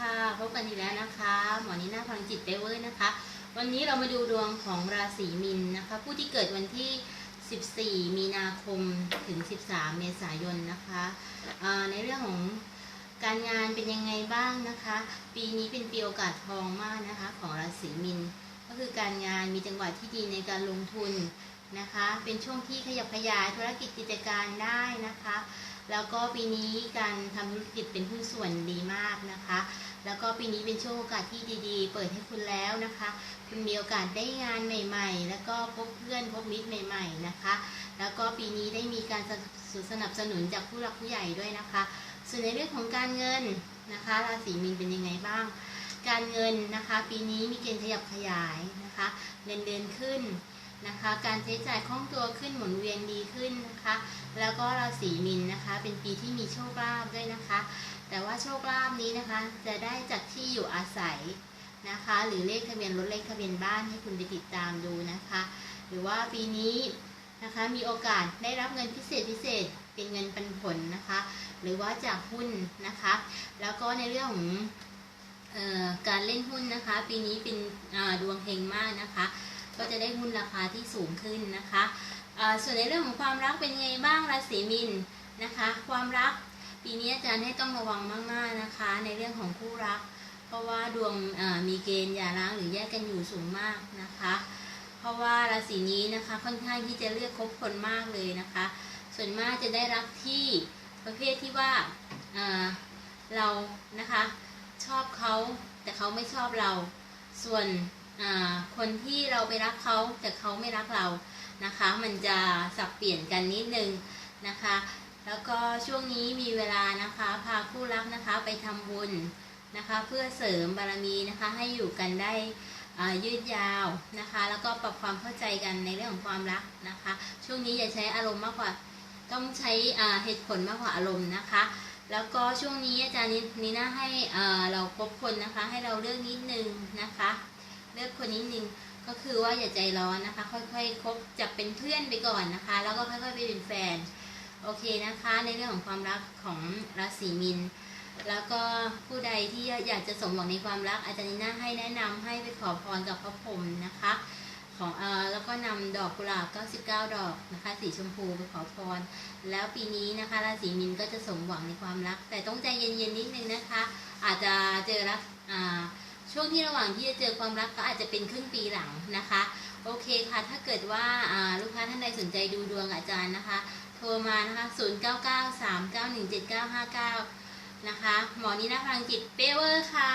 ค่ะพบกันอีกแล้วนะคะหมอนี้หน้าพลังจิตเปเวอร์นะคะ วันนี้เรามาดูดวงของราศีมินนะคะ ผู้ที่เกิดวันที่ 14 มีนาคมถึง 13 เมษายนนะคะในเรื่องของการงานเป็นยังไงบ้างนะคะ ปีนี้เป็นปีโอกาสทองมากนะคะ ของราศีมินก็คือการงานมีจังหวะที่ดีในการลงทุนนะคะ เป็นช่วงที่ขยับขยายธุรกิจกิจการได้นะคะ แล้วก็ปีนี้การทำธุรกิจเป็นหุ้นส่วนดีมากนะคะ แล้วก็ปีนี้เป็นช่วงโอกาสที่ดีๆ เปิดให้คุณแล้วนะคะ คุณมีโอกาสได้งานใหม่ ๆ แล้วก็พบเพื่อนพบมิตรใหม่ ๆนะคะ แล้วก็ปีนี้ได้มีการสนับสนุนจากผู้หลักผู้ใหญ่ด้วยนะคะ ส่วนในเรื่องของการเงินนะคะราศีมีนเป็นยังไงบ้าง การเงินนะคะ ปีนี้มีเกณฑ์ขยับขยายนะคะ เงินเดือนขึ้น นะคะ การใช้จ่ายคล่องตัวขึ้นหมุนเวียนดีขึ้นนะคะ แล้วก็ราศีมินนะคะ เป็นปีที่มีโชคลาภด้วยนะคะ แต่ว่าโชคลาภนี้นะคะ จะได้จากที่อยู่อาศัยนะคะ หรือเลขทะเบียนรถเลขทะเบียนบ้านให้คุณไปติดตามดูนะคะ หรือว่าปีนี้นะคะมีโอกาสได้รับเงินพิเศษพิเศษเป็นเงินปันผลนะคะ หรือว่าจากหุ้นนะคะ แล้วก็ในเรื่องของออการเล่นหุ้นนะคะ ปีนี้เป็นดวงเฮงมากนะคะ ก็จะได้หุ้นราคาที่สูงขึ้นนะคะส่วนในเรื่องของความรักเป็นไงบ้างราศีมินนะคะ ความรักปีนี้อาจารย์ให้ต้องระวังมากๆนะคะ ในเรื่องของคู่รัก เพราะว่าดวงมีเกณฑ์หย่าร้างหรือแยกกันอยู่สูงมากนะคะ เพราะว่าราศีนี้นะคะค่อนข้างที่จะเลือกคบคนมากเลยนะคะ ส่วนมากจะได้รักที่ประเภทที่ว่าเรานะคะชอบเขาแต่เขาไม่ชอบเรา ส่วน คนที่เราไปรักเขาแต่เขาไม่รักเรานะคะ มันจะสับเปลี่ยนกันนิดนึงนะคะ แล้วก็ช่วงนี้มีเวลานะคะพาคู่รักนะคะไปทำบุญนะคะ เพื่อเสริมบารมีนะคะให้อยู่กันได้ยืดยาวนะคะ แล้วก็ปรับความเข้าใจกันในเรื่องของความรักนะคะ ช่วงนี้อย่าใช้อารมณ์มากกว่าต้องใช้เหตุผลมากกว่าอารมณ์นะคะ แล้วก็ช่วงนี้อาจารย์นีน่าให้เราคบคนนะคะ ให้เราเลือกนิดนึงนะคะ เลือกคนนิดนึงก็คือว่าอย่าใจร้อนนะคะ ค่อยๆคบจับเป็นเพื่อนไปก่อนนะคะ แล้วก็ค่อยๆไปเป็นแฟน โอเคนะคะ ในเรื่องของความรักของราศีมินแล้วก็ผู้ใดที่อยากจะสมหวังในความรักอาจารย์นีน่าให้แนะนำให้ไปขอพรกับพระพรหมนะคะ ของเออแล้วก็นำดอกกุหลาบ99 ดอกนะคะ สีชมพูไปขอพร แล้วปีนี้นะคะราศีมินก็จะสมหวังในความรัก แต่ต้องใจเย็นๆนิดนึงนะคะ อาจจะเจอรักอ่า ช่วงที่ระหว่างที่จะเจอความรักก็อาจจะเป็นครึ่งปีหลังนะคะ โอเคค่ะ ถ้าเกิดว่าลูกค้าท่านใดสนใจดูดวงอาจารย์นะคะ โทรมานะคะ 0993917959 นะคะ หมอนี้นะพลังจิตเปเวอร์ค่ะ